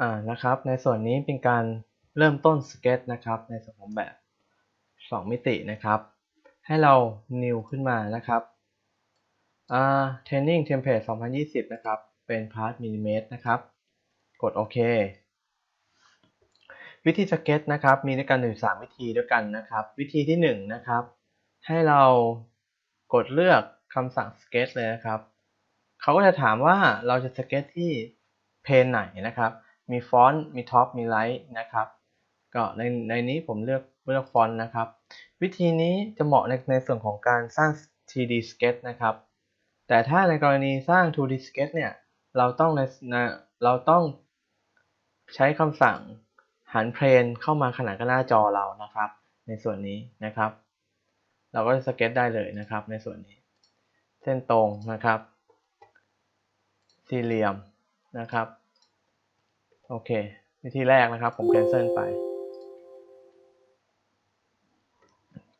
อ่านะครับ ในส่วนนี้เป็นการเริ่มต้นสเก็ตนะครับ ในส่วนของแบบ 2 มิตินะครับ ให้เรา new ขึ้นมานะครับอ่า training template 2020 นะครับ เป็น part millimeter นะครับ กดโอเควิธีสเก็ตนะครับ มีด้วยกันอยู่3วิธีด้วยกันนะครับ วิธีที่1นะครับ ให้เรากดเลือกคำสั่งสเก็ตเลยนะครับเขาก็จะถามว่าเราจะสเก็ตที่เพนไหนนะครับ มีฟอนต์ มีท็อป มีไลท์นะครับ ก็ในในนี้ผมเลือกเลือกฟอนต์นะครับ วิธีนี้จะเหมาะในในส่วนของการสร้าง 3D sketch นะครับ แต่ถ้าในกรณีสร้าง 2D sketch เนี่ย เราต้องในเราต้องใช้คำสั่งหันเพลนเข้ามาขนาดกับหน้าจอเรานะครับ ในส่วนนี้นะครับ เราก็จะสเก็ตได้เลยนะครับ ในส่วนนี้ เส้นตรงนะครับ สี่เหลี่ยมนะครับ โอเค วิธีแรกนะครับ ผมแคนเซิลไป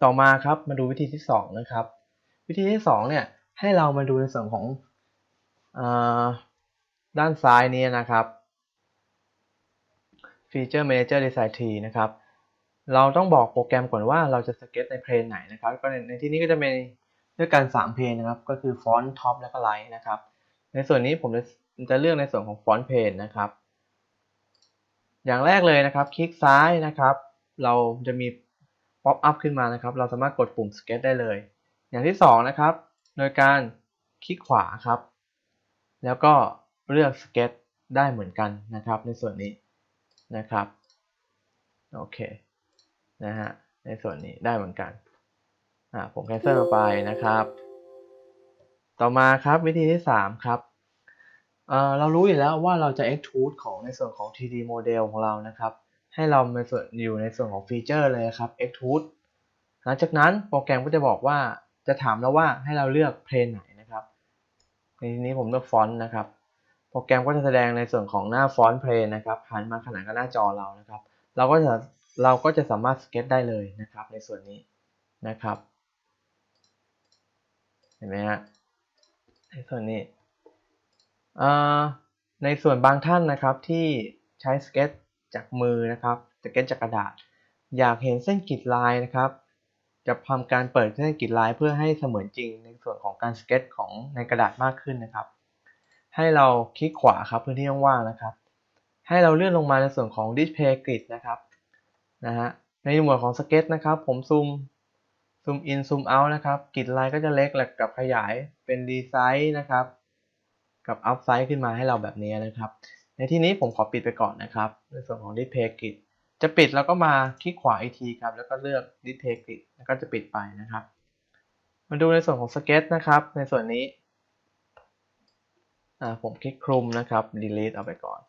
ต่อมาครับมาดูวิธีที่ 2 นะครับ วิธีที่ 2 เนี่ย ให้เรามาดูในส่วนของอด้านซ้ายนี้นะครับ Feature Manager Design Tree นะครับ เราต้องบอกโปรแกรมก่อนว่าเราจะสเก็ตในเพลนไหนนะครับ ก็ในที่นี้ก็จะมีด้วยกัน 3 เพลนนะครับ ก็คือฟอนต์ท็อปและก็ไลท์นะครับ ในส่วนนี้ผมจะจะเลือกในส่วนของฟอนต์เพนนะครับ อย่างแรกเลยนะครับ คลิกซ้ายนะครับ เราจะมีป๊อปอัพขึ้นมานะครับ เราสามารถกดปุ่ม Sketch ได้เลย อย่างที่2นะครับ โดยการคลิกขวาครับ แล้วก็เลือก Sketch ได้เหมือนกันนะครับ ในส่วนนี้นะครับ โอเค นะฮะ ในส่วนนี้ได้เหมือนกัน อ่า ผมแคนเซิลไปนะครับ ต่อมาครับวิธีที่ 3 ครับ เรารู้อยู่แล้วว่าเราจะ extrude ของในส่วนของ 3D model ของเรานะครับ ให้เราในส่วนอยู่ในส่วนของฟีเจอร์เลยครับ extrude หลังจากนั้นโปรแกรมก็จะบอกว่าจะถามเราว่าให้เราเลือกเพลนไหนนะครับ ในที่นี้ผมเลือกฟอนต์นะครับ โปรแกรมก็จะแสดงในส่วนของหน้าฟอนต์เพลนนะครับหันมาขนาดกับหน้าจอเรานะครับ เราก็จะเราก็จะสามารถสเก็ตได้เลยนะครับ ในส่วนนี้นะครับ เห็นไหมฮะในส่วนนี้ ในส่วนบางท่านนะครับที่ใช้สเก็ตจากมือนะครับสเก็ตจากกระดาษ อยากเห็นเส้นกรีดลายนะครับ จะทำการเปิดเส้นกรีดลายเพื่อให้เสมือนจริง ในส่วนของการสเก็ตของในกระดาษมากขึ้นนะครับ ให้เราคลิกขวาครับพื้นที่ว่างๆนะครับ ให้เราเลื่อนลงมาในส่วนของ Display Grid นะครับนะฮะในหมวดของสเก็ตนะครับ ผมซูมซูมอินซูมเอาท์นะครับกริดลายก็จะเล็กแหละกับขยายเป็นดีไซน์นะครับ กับอัพไซส์ขึ้นมาให้เราแบบนี้นะครับ ในที่นี้ผมขอปิดไปก่อนนะครับ ในส่วนของ Display Grid จะปิดแล้วก็มาคลิกขวาอีกทีครับ แล้วก็เลือก Display Grid แล้วก็จะปิดไปนะครับ มาดูในส่วนของสเก็ตนะครับ ในส่วนนี้ผมคลิกคลุมนะครับ delete เอาไปก่อน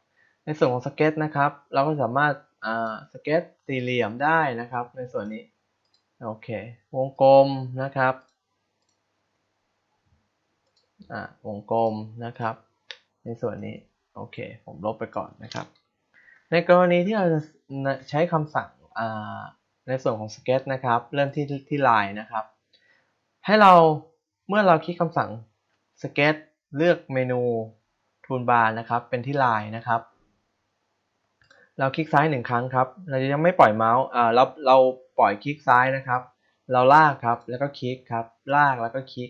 ในส่วนของสเก็ตนะครับ เราก็สามารถสเก็ตสี่เหลี่ยมได้นะครับ ในส่วนนี้ โอเค วงกลมนะครับ อ่าวงกลมนะครับ ในส่วนนี้ โอเค ผมลบไปก่อนนะครับ ในกรณีที่เราจะใช้คำสั่งในส่วนของ sketch นะครับ เริ่มที่ที่ลายนะครับ ให้เราเมื่อเราคลิกคำสั่ง sketch เลือกเมนู toolbar นะครับ เป็นที่ลายนะครับเราคลิกซ้ายหนึ่งครั้งครับ เราจะยังไม่ปล่อยเมาส์ อ่า เรา เราปล่อยคลิกซ้ายนะครับ เราลากครับ แล้วก็คลิกครับ ลากแล้วก็คลิก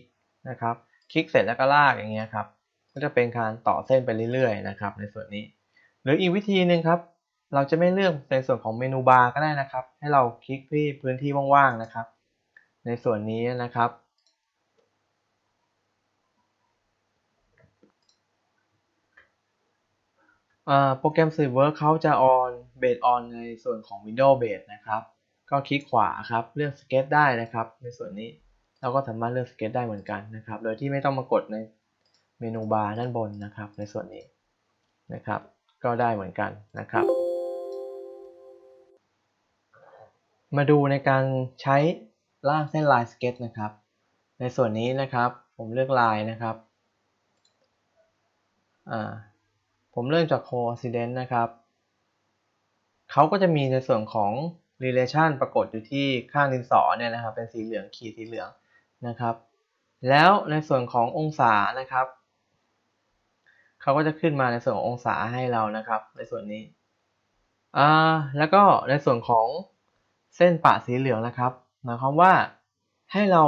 นะครับ คลิกเสร็จแล้วก็ลากอย่างเงี้ยครับ ก็จะเป็นการต่อเส้นไปเรื่อยๆนะครับ ในส่วนนี้ หรืออีกวิธีหนึ่งครับ เราจะไม่เลือกในส่วนของเมนูบาร์ก็ได้นะครับ ให้เราคลิกที่พื้นที่ว่างๆนะครับ ในส่วนนี้นะครับ โปรแกรม s ์ v e r เขาจะ on based on ในส่วนของ Windows Base นะครับ ก็คลิกขวาครับ เลือกสเก็ตได้นะครับ ในส่วนนี้ เราก็สามารถเลือกสเก็ตได้เหมือนกันนะครับ โดยที่ไม่ต้องมากดในเมนูบาร์ด้านบนนะครับ ในส่วนนี้นะครับ ก็ได้เหมือนกันนะครับ มาดูในการใช้ลากเส้นลายสเก็ตนะครับ ในส่วนนี้นะครับผมเลือกลายนะครับผมเริ่มจาก coincidence นะครับเขาก็จะมีในส่วนของ relation ปรากฏอยู่ที่ข้างดินสอเนี่ยนะครับ เป็นสีเหลืองขีดสีเหลือง นะครับ แล้วในส่วนขององศานะครับเขาก็จะขึ้นมาในส่วนขององศาให้เรานะครับ ในส่วนนี้อ่าแล้วก็ในส่วนของเส้นปะสีเหลืองนะครับหมายความว่าให้เรา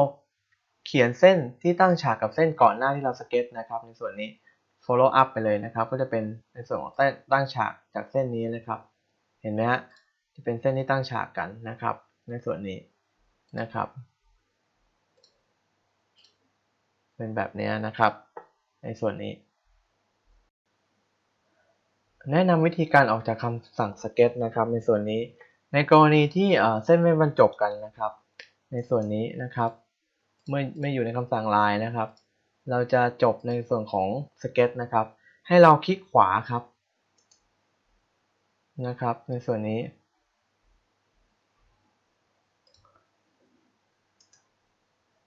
เขียนเส้นที่ตั้งฉากกับเส้นก่อนหน้าที่เราสเก็ตนะครับ ในส่วนนี้ follow up ไปเลยนะครับ ก็จะเป็นในส่วนของตั้งฉากจากเส้นนี้นะครับ เห็นไหมฮะจะเป็นเส้นที่ตั้งฉากกันนะครับ ในส่วนนี้นะครับ เป็นแบบนี้นะครับ ในส่วนนี้ แนะนำวิธีการออกจากคำสั่งสเก็ตนะครับ ในส่วนนี้ ในกรณีที่เส้นไม่บรรจบกันนะครับ ในส่วนนี้นะครับ เมื่อไม่อยู่ในคำสั่ง line นะครับ เราจะจบในส่วนของสเก็ตนะครับ ให้เราคลิกขวาครับนะครับ ในส่วนนี้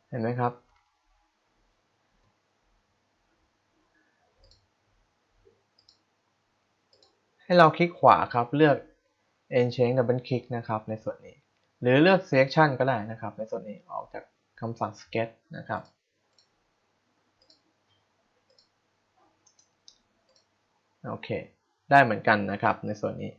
เห็นไหมครับ ให้เราคลิกขวาครับเลือก End Change Double Click นะครับในส่วนนี้ หรือเลือก Selection ก็ได้นะครับ ในส่วนนี้ออกจากคำสั่ง Sketch นะครับโอเค ได้เหมือนกันนะครับในส่วนนี้